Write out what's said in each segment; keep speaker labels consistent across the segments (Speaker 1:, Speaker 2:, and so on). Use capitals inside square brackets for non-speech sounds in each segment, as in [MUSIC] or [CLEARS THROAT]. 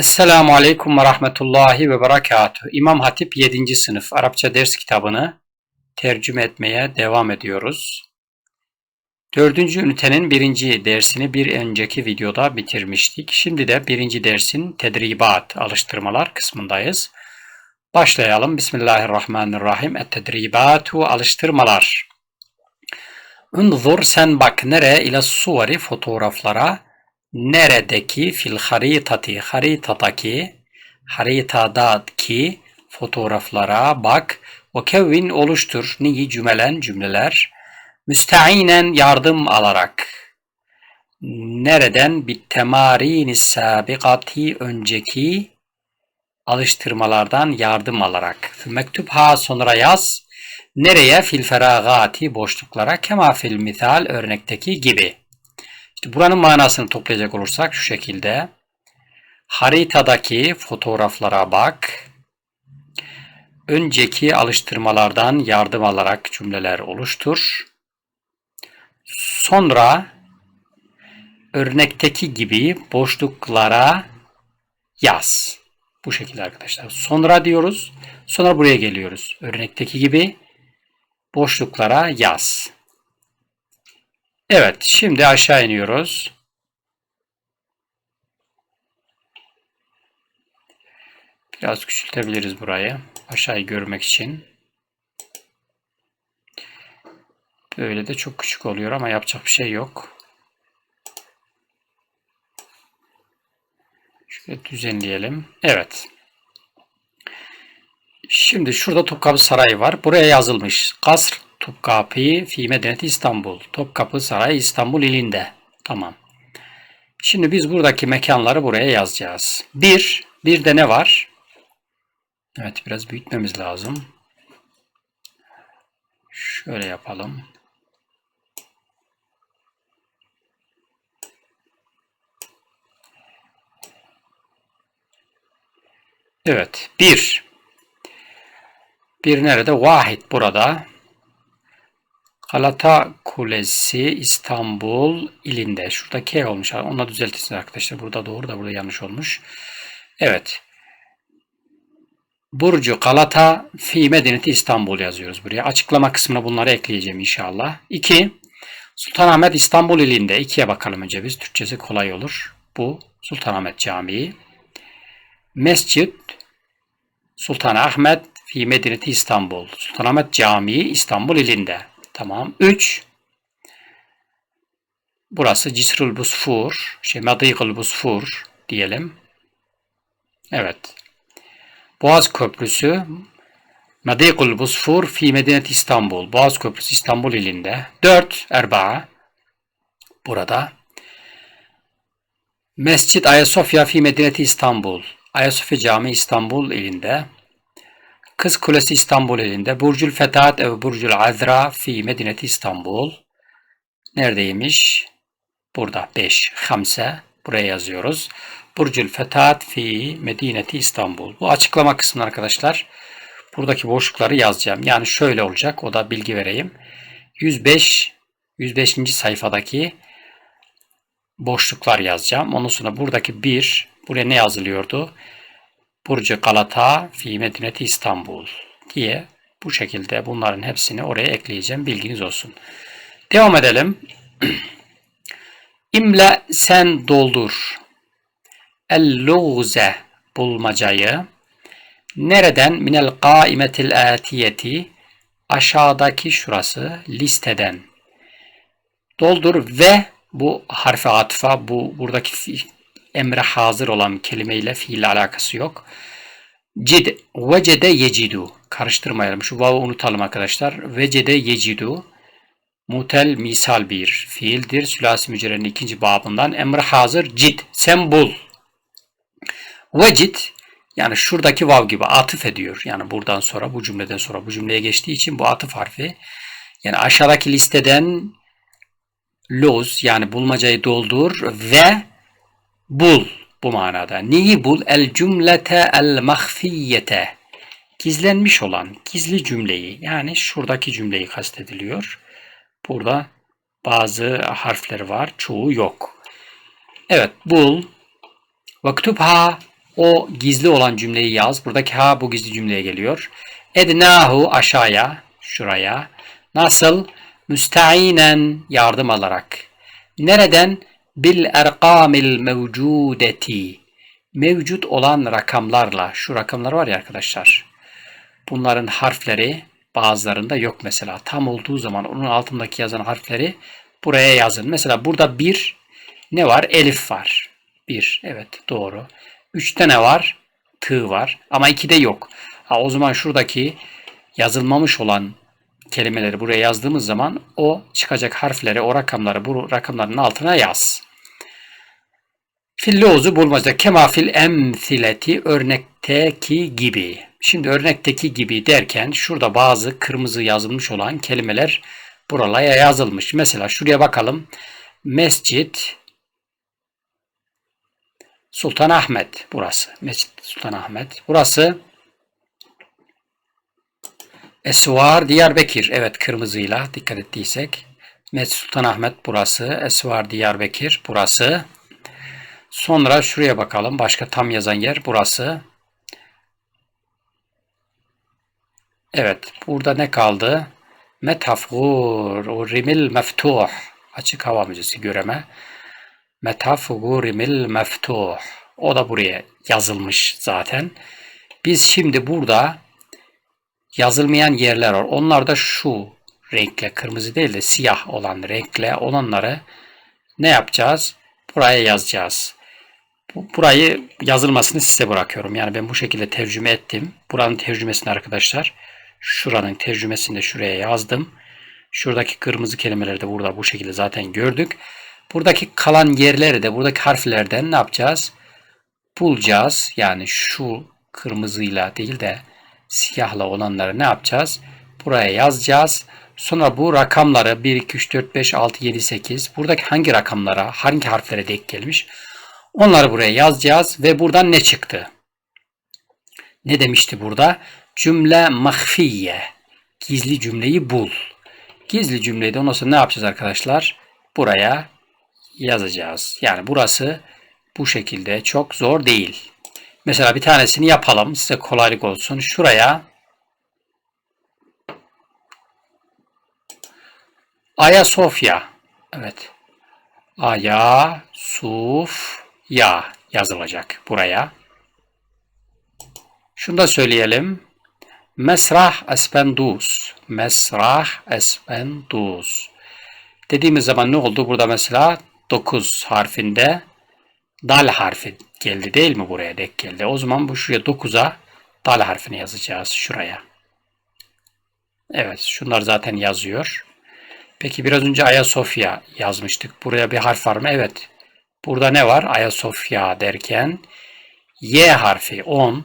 Speaker 1: Esselamu Aleyküm ve Rahmetullahi ve Berekatuhu. İmam Hatip 7. sınıf Arapça ders kitabını tercüme etmeye devam ediyoruz. Dördüncü ünitenin birinci dersini bir önceki videoda bitirmiştik. Şimdi de birinci dersin tedribat, alıştırmalar kısmındayız. Başlayalım. Bismillahirrahmanirrahim. Et-tedribatu, alıştırmalar. Unzur sen bak nereye ile suvari fotoğraflara neredeki fil haritati haritadaki haritadaki fotoğraflara bak. Ve kevvin oluştur. Niyi cümelen cümleler? Müsteinen yardım alarak. Nereden? Bir temarini sabikati önceki alıştırmalardan yardım alarak. Mektubha sonra yaz. Nereye? Fil feragati boşluklara. Kema fil misal örnekteki gibi işte buranın manasını toplayacak olursak şu şekilde. Haritadaki fotoğraflara bak. Önceki alıştırmalardan yardım alarak cümleler oluştur. Sonra örnekteki gibi boşluklara yaz. Bu şekilde arkadaşlar. Sonra diyoruz. Sonra buraya geliyoruz. Örnekteki gibi boşluklara yaz. Evet, şimdi aşağı iniyoruz. Biraz küçültebiliriz burayı. Aşağıyı görmek için. Böyle de çok küçük oluyor ama yapacak bir şey yok. Şöyle düzenleyelim. Evet. Şimdi şurada Topkapı Sarayı var. Buraya yazılmış. Kasr Topkapı fi Medeniyeti İstanbul. Topkapı Sarayı İstanbul ilinde. Tamam. Şimdi biz buradaki mekanları buraya yazacağız. Bir, bir de ne var? Evet biraz büyütmemiz lazım. Şöyle yapalım. Evet. Bir. Bir nerede? Vahid burada. Galata Kulesi İstanbul ilinde. Şurada K olmuş. Onu düzeltiniz arkadaşlar. Burada doğru da burada yanlış olmuş. Evet. Burcu Galata fi Medeniyeti İstanbul yazıyoruz buraya. Açıklama kısmına bunları ekleyeceğim inşallah. 2. Sultanahmet İstanbul ilinde. 2'ye bakalım önce biz. Türkçesi kolay olur. Bu Sultanahmet Camii. Mescid Sultanahmet fi Medeniyeti İstanbul. Sultanahmet Camii İstanbul ilinde. Tamam. 3. Burası Cisrul Busfur. Şey Madîkul Busfur diyelim. Evet. Boğaz Köprüsü Madîkul Busfur fi Medeniyet İstanbul. Boğaz Köprüsü İstanbul ilinde. 4. Erbaa. Burada. Mescid Ayasofya fi Medeniyeti İstanbul. Ayasofya Camii İstanbul ilinde. Kız Kulesi İstanbul elinde. Burcul Fetat ev Burcul Azra fi Medineti İstanbul. Neredeymiş? Burada 5. Hamse. Buraya yazıyoruz. Burcul Fetat fi Medineti İstanbul. Bu açıklama kısmı arkadaşlar. Buradaki boşlukları yazacağım. Yani şöyle olacak. O da bilgi vereyim. 105 105. sayfadaki boşluklar yazacağım. Ondan sonra buradaki 1 buraya ne yazılıyordu? Burcu Galata fi Medineti İstanbul diye bu şekilde bunların hepsini oraya ekleyeceğim. Bilginiz olsun. Devam edelim. [CLEARS THROAT] İmle sen doldur. El-luğze bulmacayı nereden minel kaimetil atiyeti aşağıdaki şurası listeden doldur ve bu harfe atfa bu buradaki emre hazır olan kelimeyle fiille alakası yok. Cid, vecede yecidu. Karıştırmayalım. Şu vav'ı unutalım arkadaşlar. Vecede yecidu. Mutel misal bir fiildir. Sülasi mücerrenin ikinci babından. Emre hazır cid. Sen bul. Vecid yani şuradaki vav gibi atıf ediyor. Yani buradan sonra bu cümleden sonra bu cümleye geçtiği için bu atıf harfi. Yani aşağıdaki listeden loz yani bulmacayı doldur ve Bul bu manada. Neyi bul? El cümlete el mahfiyete. Gizlenmiş olan, gizli cümleyi. Yani şuradaki cümleyi kastediliyor. Burada bazı harfler var, çoğu yok. Evet, bul. Vaktubha O gizli olan cümleyi yaz. Buradaki ha bu gizli cümleye geliyor. Ednahu aşağıya, şuraya. Nasıl? Müsteinen yardım alarak. Nereden? Bil erkamil mevcudeti. Mevcut olan rakamlarla. Şu rakamlar var ya arkadaşlar. Bunların harfleri bazılarında yok mesela. Tam olduğu zaman onun altındaki yazan harfleri buraya yazın. Mesela burada bir ne var? Elif var. Bir. Evet doğru. Üçte ne var? Tığ var. Ama ikide yok. Ha, o zaman şuradaki yazılmamış olan kelimeleri buraya yazdığımız zaman o çıkacak harfleri, o rakamları bu rakamların altına yaz. Fillozu bulmaca kema fil emsileti örnekteki gibi. Şimdi örnekteki gibi derken şurada bazı kırmızı yazılmış olan kelimeler buralara yazılmış. Mesela şuraya bakalım. Mescit Sultan Ahmet burası. Mescit Sultan Ahmet. Burası Esvar Diyarbakır. Evet kırmızıyla dikkat ettiysek. Mescit Sultan Ahmet burası. Esvar Diyarbakır burası. Sonra şuraya bakalım. Başka tam yazan yer burası. Evet. Burada ne kaldı? Metafgur. O rimil meftuh. Açık hava müzesi göreme. Metafugurimil meftuh. O da buraya yazılmış zaten. Biz şimdi burada yazılmayan yerler var. Onlar da şu renkle kırmızı değil de siyah olan renkle olanları ne yapacağız? Buraya yazacağız. Burayı yazılmasını size bırakıyorum. Yani ben bu şekilde tercüme ettim. Buranın tercümesini arkadaşlar şuranın tercümesini de şuraya yazdım. Şuradaki kırmızı kelimeleri de burada bu şekilde zaten gördük. Buradaki kalan yerleri de buradaki harflerden ne yapacağız? Bulacağız. Yani şu kırmızıyla değil de siyahla olanları ne yapacağız? Buraya yazacağız. Sonra bu rakamları 1, 2, 3, 4, 5, 6, 7, 8 buradaki hangi rakamlara, hangi harflere denk gelmiş? Onları buraya yazacağız ve buradan ne çıktı? Ne demişti burada? Cümle mahfiye. Gizli cümleyi bul. Gizli cümleyi de ondan ne yapacağız arkadaşlar? Buraya yazacağız. Yani burası bu şekilde çok zor değil. Mesela bir tanesini yapalım. Size kolaylık olsun. Şuraya Ayasofya. Evet. Aya Ya yazılacak buraya. Şunu da söyleyelim. Mesrah Espendus. Mesrah Espendus. Dediğimiz zaman ne oldu? Burada mesela 9 harfinde dal harfi geldi değil mi buraya dek geldi. O zaman bu şuraya 9'a dal harfini yazacağız şuraya. Evet şunlar zaten yazıyor. Peki biraz önce Ayasofya yazmıştık. Buraya bir harf var mı? Evet. Burada ne var? Ayasofya derken Y harfi 10.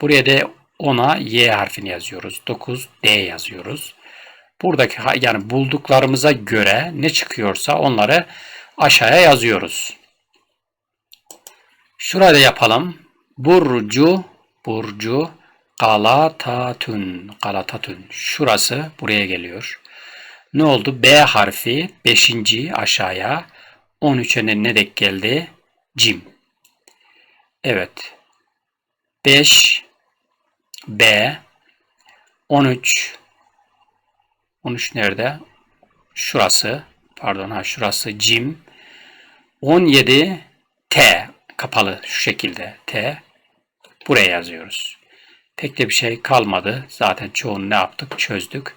Speaker 1: Buraya da 10'a Y harfini yazıyoruz. 9 D yazıyoruz. Buradaki yani bulduklarımıza göre ne çıkıyorsa onları aşağıya yazıyoruz. Şurada yapalım. Burcu, burcu, Galatatun, Galatatun. Şurası buraya geliyor. Ne oldu? B harfi 5. aşağıya 13'e ne dek geldi? Cim. Evet. 5 B 13 13 nerede? Şurası. Pardon ha şurası cim. 17 T kapalı şu şekilde T. Buraya yazıyoruz. Pek de bir şey kalmadı. Zaten çoğunu ne yaptık? Çözdük.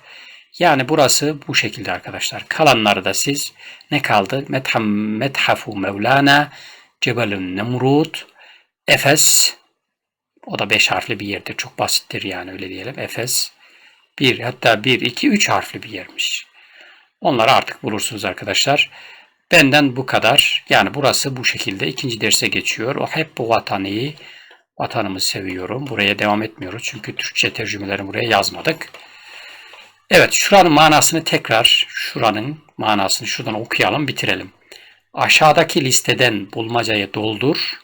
Speaker 1: Yani burası bu şekilde arkadaşlar. Kalanları da siz ne kaldı? Metham, methafu Mevlana, Cebelün Nemrut, Efes. O da beş harfli bir yerdir. Çok basittir yani öyle diyelim. Efes. Bir hatta bir, iki, üç harfli bir yermiş. Onları artık bulursunuz arkadaşlar. Benden bu kadar. Yani burası bu şekilde. ikinci derse geçiyor. O hep bu vatanı, vatanımı seviyorum. Buraya devam etmiyoruz. Çünkü Türkçe tercümelerini buraya yazmadık. Evet şuranın manasını tekrar şuranın manasını şuradan okuyalım bitirelim. Aşağıdaki listeden bulmacayı doldur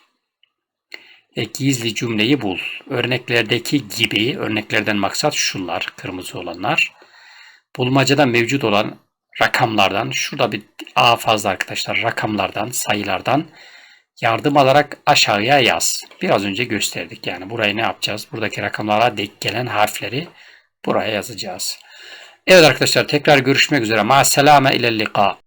Speaker 1: ve gizli cümleyi bul. Örneklerdeki gibi örneklerden maksat şunlar kırmızı olanlar. Bulmacada mevcut olan rakamlardan şurada bir A fazla arkadaşlar rakamlardan sayılardan yardım alarak aşağıya yaz. Biraz önce gösterdik yani. Burayı ne yapacağız? Buradaki rakamlara denk gelen harfleri buraya yazacağız. Evet arkadaşlar tekrar görüşmek üzere. Ma selame ile liqa.